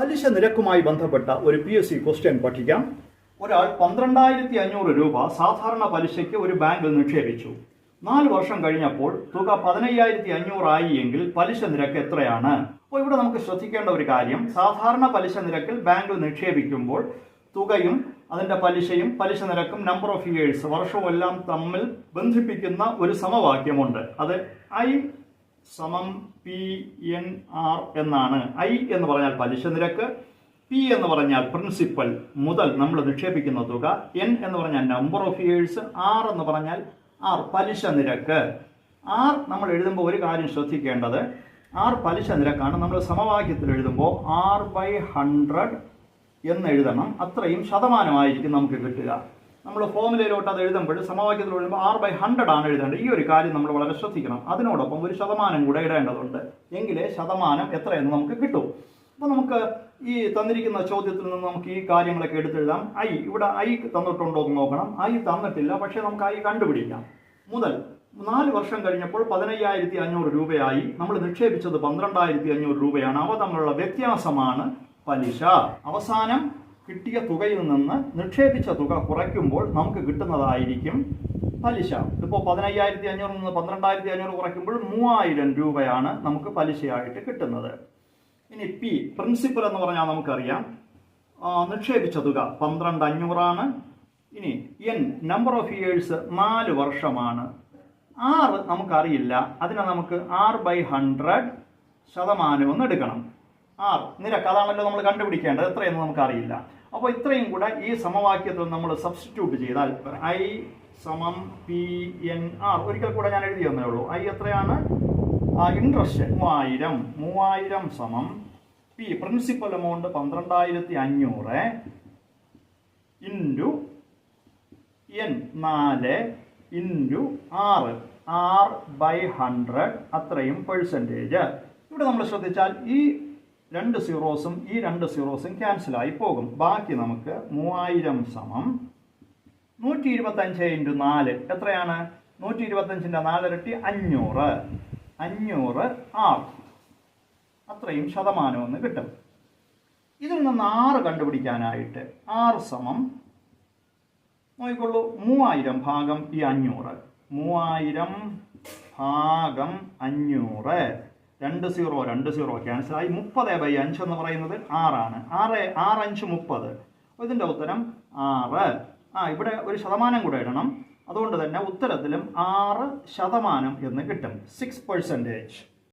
പലിശ നിരക്കുമായി ബന്ധപ്പെട്ട ഒരു പി എസ് സി ക്വസ്റ്റ്യൻ പഠിക്കാം. ഒരാൾ പന്ത്രണ്ടായിരത്തി അഞ്ഞൂറ് രൂപ സാധാരണ പലിശയ്ക്ക് ഒരു ബാങ്കിൽ നിക്ഷേപിച്ചു. നാല് വർഷം കഴിഞ്ഞപ്പോൾ തുക പതിനയ്യായിരത്തി അഞ്ഞൂറായി എങ്കിൽ പലിശ നിരക്ക് എത്രയാണ്? അപ്പോൾ ഇവിടെ നമുക്ക് ശ്രദ്ധിക്കേണ്ട ഒരു കാര്യം സാധാരണ പലിശ നിരക്കിൽ ബാങ്കിൽ നിക്ഷേപിക്കുമ്പോൾ തുകയും അതിന്റെ പലിശയും പലിശ നിരക്കും നമ്പർ ഓഫ് ഇയേഴ്സ് വർഷവും എല്ലാം തമ്മിൽ ബന്ധിപ്പിക്കുന്ന ഒരു സമവാക്യമുണ്ട്. അത് ഐ സമം പി എൻ ആർ എന്നാണ്. ഐ എന്ന് പറഞ്ഞാൽ പലിശ നിരക്ക് പി എന്ന് പറഞ്ഞാൽ പ്രിൻസിപ്പൽ മുതൽ നമ്മൾ നിക്ഷേപിക്കുന്ന തുക എൻ എന്ന് പറഞ്ഞാൽ നമ്പർ ഓഫ് ഇയേഴ്സ് ആർ എന്ന് പറഞ്ഞാൽ ആർ പലിശ നിരക്ക്. ആർ നമ്മൾ എഴുതുമ്പോൾ ഒരു കാര്യം ശ്രദ്ധിക്കേണ്ടത് ആർ പലിശ നിരക്കാണ് നമ്മൾ സമവാക്യത്തിൽ എഴുതുമ്പോൾ ആർ ബൈ ഹൺഡ്രഡ് എന്ന് എഴുതണം. അത്രയും ശതമാനമായിരിക്കും നമുക്ക് കിട്ടുക. നമ്മൾ ഫോർമുലയിലോട്ട് അത് എഴുതുമ്പോൾ സമവാക്യത്തിൽ എഴുതുമ്പോൾ ആർ ബൈ ഹൺഡ്രഡ് ആണ് എഴുതേണ്ടത്. ഈ ഒരു കാര്യം നമ്മൾ വളരെ ശ്രദ്ധിക്കണം. അതിനോടൊപ്പം ഒരു ശതമാനം കൂടെ ഇടേണ്ടതുണ്ട്. എങ്കിലേ ശതമാനം എത്രയെന്ന് നമുക്ക് കിട്ടും. അപ്പോൾ നമുക്ക് ഈ തന്നിരിക്കുന്ന ചോദ്യത്തിൽ നിന്ന് നമുക്ക് ഈ കാര്യങ്ങളൊക്കെ എടുത്തെഴുതാം. ഐ ഇവിടെ ഐ തന്നിട്ടുണ്ടോ എന്ന് നോക്കണം. ഐ തന്നിട്ടില്ല പക്ഷേ നമുക്ക് ഐ കണ്ടുപിടിക്കാം. മുതൽ നാല് വർഷം കഴിഞ്ഞപ്പോൾ പതിനയ്യായിരത്തി അഞ്ഞൂറ് രൂപയായി. നമ്മൾ നിക്ഷേപിച്ചത് പന്ത്രണ്ടായിരത്തി അഞ്ഞൂറ് രൂപയാണ്. അവ തമ്മിലുള്ള വ്യത്യാസമാണ് പലിശ. അവസാനം കിട്ടിയ തുകയിൽ നിന്ന് നിക്ഷേപിച്ച തുക കുറയ്ക്കുമ്പോൾ നമുക്ക് കിട്ടുന്നതായിരിക്കും പലിശ. ഇപ്പോൾ പതിനയ്യായിരത്തി അഞ്ഞൂറിൽ നിന്ന് പന്ത്രണ്ടായിരത്തി അഞ്ഞൂറ് കുറയ്ക്കുമ്പോൾ മൂവായിരം രൂപയാണ് നമുക്ക് പലിശയായിട്ട് കിട്ടുന്നത്. ഇനി പി പ്രിൻസിപ്പൽ എന്ന് പറഞ്ഞാൽ നമുക്കറിയാം. നിക്ഷേപിച്ച തുക പന്ത്രണ്ട് അഞ്ഞൂറാണ് ഇനി എൻ നമ്പർ ഓഫ് ഇയേഴ്സ് നാല് വർഷമാണ്. ആറ് നമുക്കറിയില്ല. അതിനെ നമുക്ക് ആർ ബൈ ഹൺഡ്രഡ് ശതമാനം ഒന്ന് എടുക്കണം. ആർ നിരക്ക് അതാണല്ലോ നമ്മൾ കണ്ടുപിടിക്കേണ്ടത്. എത്രയെന്ന് നമുക്കറിയില്ല. അപ്പോൾ ഇത്രയും കൂടെ ഈ സമവാക്യത്തിൽ നമ്മൾ സബ്സ്റ്റിറ്റ്യൂട്ട് ചെയ്താൽ ഐ സമം പി എൻ ആർ ഒരിക്കൽ കൂടെ ഞാൻ എഴുതി തന്നേ ഉള്ളൂ. ഐ എത്രയാണ്? ഇൻട്രസ്റ്റ് മൂവായിരം. മൂവായിരം സമം പി പ്രിൻസിപ്പൽ എമൗണ്ട് പന്ത്രണ്ടായിരത്തി അഞ്ഞൂറ് ഇന്റു എൻ നാല് ഇന്റു ആറ് ആർ ബൈ ഹൺഡ്രഡ് അത്രയും പെർസെന്റേജ് ഇവിടെ നമ്മൾ ശ്രദ്ധിച്ചാൽ ഈ രണ്ട് സീറോസും ഈ രണ്ട് സീറോസും ക്യാൻസലായി പോകും. ബാക്കി നമുക്ക് മൂവായിരം സമം നൂറ്റി ഇരുപത്തഞ്ച് ഇന്റു നാല് എത്രയാണ്? നൂറ്റി ഇരുപത്തഞ്ചിന്റെ നാലിരട്ടി അഞ്ഞൂറ്. അഞ്ഞൂറ് ആർ. അത്രയും ശതമാനം ഒന്ന് കിട്ടും. ഇതിൽ നിന്ന് ആറ് കണ്ടുപിടിക്കാനായിട്ട് ആറ് സമം നോക്കിക്കൊള്ളൂ. മൂവായിരം ഭാഗം ഈ അഞ്ഞൂറ്. മൂവായിരം ഭാഗം അഞ്ഞൂറ്. രണ്ട് സീറോ രണ്ട് സീറോ ക്യാൻസലായി മുപ്പത് ബൈ അഞ്ച് എന്ന് പറയുന്നത് ആറാണ്. ആറ് ആറ് അഞ്ച് മുപ്പത് ഇതിന്റെ ഉത്തരം ആറ്. ആ ഇവിടെ ഒരു ശതമാനം കൂടെ ഇടണം. അതുകൊണ്ട് തന്നെ ഉത്തരത്തിലും ആറ് ശതമാനം എന്ന് കിട്ടും. Six percentage